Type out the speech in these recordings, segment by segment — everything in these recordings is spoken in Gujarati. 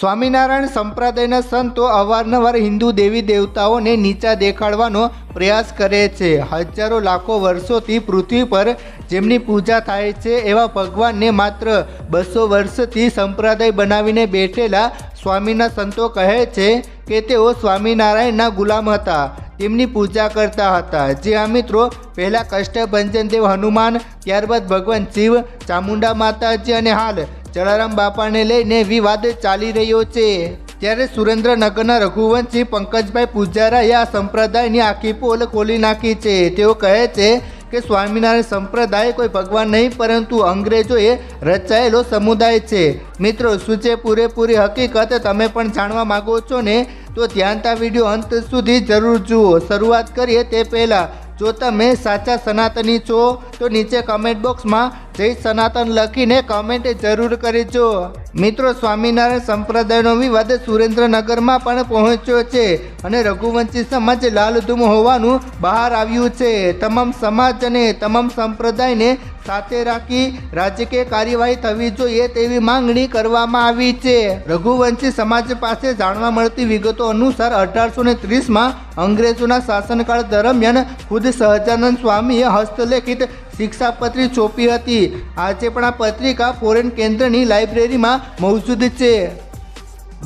સ્વામિનારાયણ સંપ્રદાયના સંતો અવારનવાર હિન્દુ દેવી દેવતાઓને નીચા દેખાડવાનો પ્રયાસ કરે છે. હજારો લાખો વર્ષોથી પૃથ્વી પર જેમની પૂજા થાય છે એવા ભગવાનને માત્ર બસો વર્ષથી સંપ્રદાય બનાવીને બેઠેલા સ્વામીના સંતો કહે છે કે તેઓ સ્વામિનારાયણના ગુલામ હતા. તેમની પૂજા કરતા હતા. જે આ મિત્રો, પહેલાં કષ્ટભંજન દેવ હનુમાન, ત્યારબાદ ભગવાન શિવ, ચામુંડા માતાજી અને હાલ જલારામ બાપાને લઈને વિવાદ ચાલી રહ્યો છે. ત્યારે સુરેન્દ્રનગરના રઘુવંશી પંકજભાઈ પૂજારાએ આ સંપ્રદાયની આખી પોલ ખોલી નાખી છે. તેઓ કહે છે કે સ્વામિનારાયણ સંપ્રદાય કોઈ ભગવાન નહીં, પરંતુ અંગ્રેજોએ રચાયેલો સમુદાય છે. મિત્રો, શું છે પૂરેપૂરી હકીકત? તમે પણ જાણવા માગો છો ને? તો ધ્યાનતા વીડિયો અંત સુધી જરૂર જુઓ. શરૂઆત કરીએ તે પહેલાં. જો તમે સાચા સનાતની છો, તો નીચે કમેન્ટ બોક્સમાં જય સનાતન લખીને કમેન્ટ જરૂર કરજો. મિત્રો, સ્વામિનારાયણ સંપ્રદાયનો વિવાદ સુરેન્દ્રનગરમાં પણ પહોંચ્યો છે અને રઘુવંશી સમાજ લાલધૂમ હોવાનું બહાર આવ્યું છે. તમામ સમાજ અને તમામ સંપ્રદાયને સાથે રાખી રાજકીય કાર્યવાહી થવી જોઈએ તેવી માંગણી કરવામાં આવી છે. રઘુવંશી સમાજ પાસે જાણવા મળતી વિગતો અનુસાર અઢારસો ને ત્રીસમાં અંગ્રેજોના શાસનકાળ દરમિયાન ખુદ સહજાનંદ સ્વામીએ હસ્તલેખિત શિક્ષાપત્રી ચોપી હતી. આજે પણ આ પત્રિકા ફોરેન કેન્દ્રની લાઇબ્રેરીમાં મૌજૂદ છે.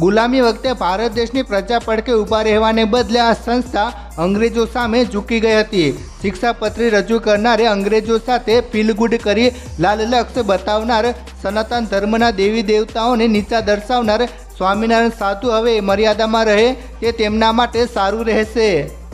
ગુલામી વખતે ભારત દેશની પ્રજા પડકે ઊભા રહેવાને બદલે આ સંસ્થા અંગ્રેજો સામે ઝૂકી ગઈ હતી. શિક્ષાપત્રી રજૂ કરનારે અંગ્રેજો સાથે ફીલગુડ કરી લાલલક્ષ બતાવનાર સનાતન ધર્મના દેવી દેવતાઓને નીચા દર્શાવનાર સ્વામિનારાયણ સાધુ હવે મર્યાદામાં રહે તે તેમના માટે સારું રહેશે.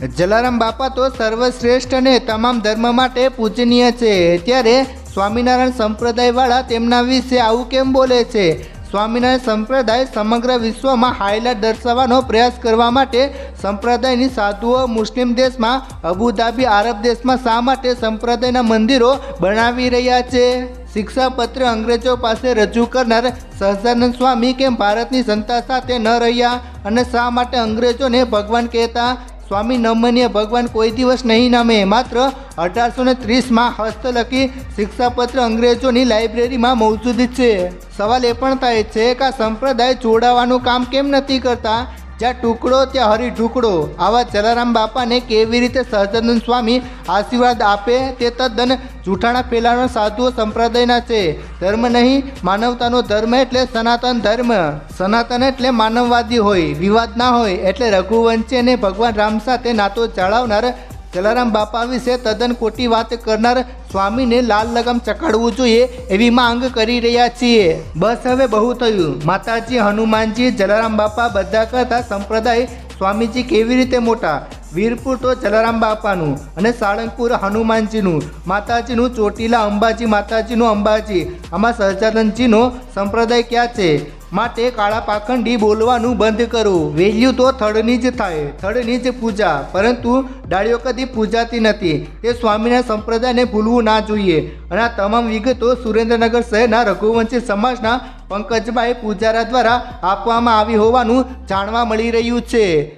જલારામ બાપા તો સર્વશ્રેષ્ઠ અને તમામ ધર્મ માટે પૂજનીય છે. ત્યારે સ્વામિનારાયણ સંપ્રદાયવાળા તેમના વિશે આવું કેમ બોલે છે? સ્વામિનારાયણ સંપ્રદાય સમગ્ર વિશ્વમાં હાઇલાઇટ દર્શાવવાનો પ્રયાસ કરવા માટે સંપ્રદાયની સાધુઓ મુસ્લિમ દેશમાં, અબુધાબી આરબ દેશમાં શા માટે સંપ્રદાયના મંદિરો બનાવી રહ્યા છે? શિક્ષાપત્ર અંગ્રેજો પાસે રજૂ કરનાર સહજાનંદ સ્વામી કેમ ભારતની જનતા સાથે ન રહ્યા અને શા માટે અંગ્રેજોને ભગવાન કહેતા સ્વામી નમનીય ભગવાન કોઈ દિવસ નહીં નમે. માત્ર અઢારસો ને ત્રીસમાં હસ્તલખી શિક્ષાપત્ર અંગ્રેજોની લાઇબ્રેરીમાં મોજૂદ છે. સવાલ એ પણ થાય છે કે આ સંપ્રદાય જોડાવાનું કામ કેમ નથી કરતા? જ્યાં ટુકડો, ત્યાં હરી ઢુકડો. આવા જલારામ બાપાને કેવી રીતે સહજાનંદ સ્વામી આશીર્વાદ આપે તે તદ્દન જૂઠાણા ફેલાવનાર સાધુઓ સંપ્રદાયના છે. ધર્મ નહીં, માનવતાનો ધર્મ એટલે સનાતન ધર્મ. સનાતન એટલે માનવવાદી હોય, વિવાદ ના હોય, એટલે રઘુવંશી અને ભગવાન રામ સાથે નાતો જાળવનાર જલારામ બાપા વિશે તદ્દન ખોટી વાત કરનાર સ્વામીને લાલ લગામ ચકાડવું જોઈએ એવી માંગ કરી રહ્યા છીએ. બસ હવે બહુ થયું. માતાજી, હનુમાનજી, જલારામ બાપા બધા કરતા સંપ્રદાય સ્વામીજી કેવી રીતે મોટા? વીરપુર તો જલારામ બાપાનું અને સાળંગપુર હનુમાનજીનું, માતાજીનું ચોટીલા અંબાજી, માતાજીનું અંબાજી. આમાં સહજાનંદજીનો સંપ્રદાય ક્યાં છે? માટે કાળા પાખંડી બોલવાનું બંધ કરો. વેલ્યુ તો થડની જ થાય, થડની જ પૂજા. પરંતુ ડાળીઓ કદી પૂજાતી નથી. તે સ્વામિનારાયણ સંપ્રદાયને ભૂલવું ના જોઈએ. અને આ તમામ વિગતો સુરેન્દ્રનગર શહેરના રઘુવંશી સમાજના પંકજભાઈ પૂજારા દ્વારા આપવામાં આવી હોવાનું જાણવા મળી રહ્યું છે.